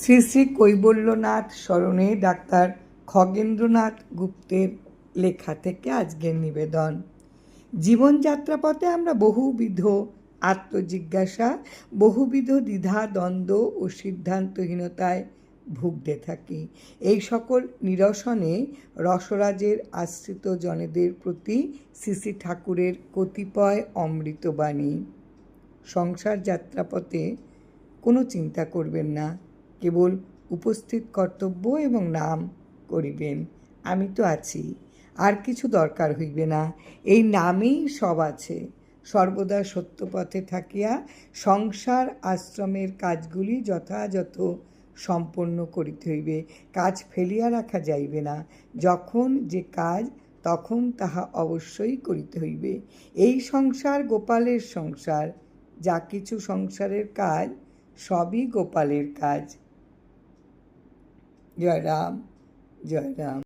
শ্রী শ্রী কৈবল্যনাথ স্মরণে ডাক্তার খগেন্দ্রনাথ গুপ্তের লেখা থেকে আজকের নিবেদন। জীবনযাত্রা পথে আমরা বহুবিধ আত্মজিজ্ঞাসা, বহুবিধ দ্বিধা, দ্বন্দ্ব ও সিদ্ধান্তহীনতায় ভুগতে থাকি। এই সকল নিরসনে রসরাজের আশ্রিত জনেদের প্রতি শ্রী ঠাকুরের কতিপয় অমৃতবাণী। সংসার যাত্রাপথে কোনো চিন্তা করবেন না। কেবল উপস্থিত কর্তব্য এবং নাম করিবেন। আমি তো আছি, আর কিছু দরকার হইবে না। এই নামেই সব আছে। সর্বদা সত্যপথে থাকিয়া সংসার আশ্রমের কাজগুলি যথাযথ সম্পন্ন করিতে হইবে। কাজ ফেলিয়া রাখা যাইবে না। যখন যে কাজ, তখন তাহা অবশ্যই করিতে হইবে। এই সংসার গোপালের সংসার। যা কিছু সংসারের কাজ, সবই গোপালের কাজ। जय राम जय राम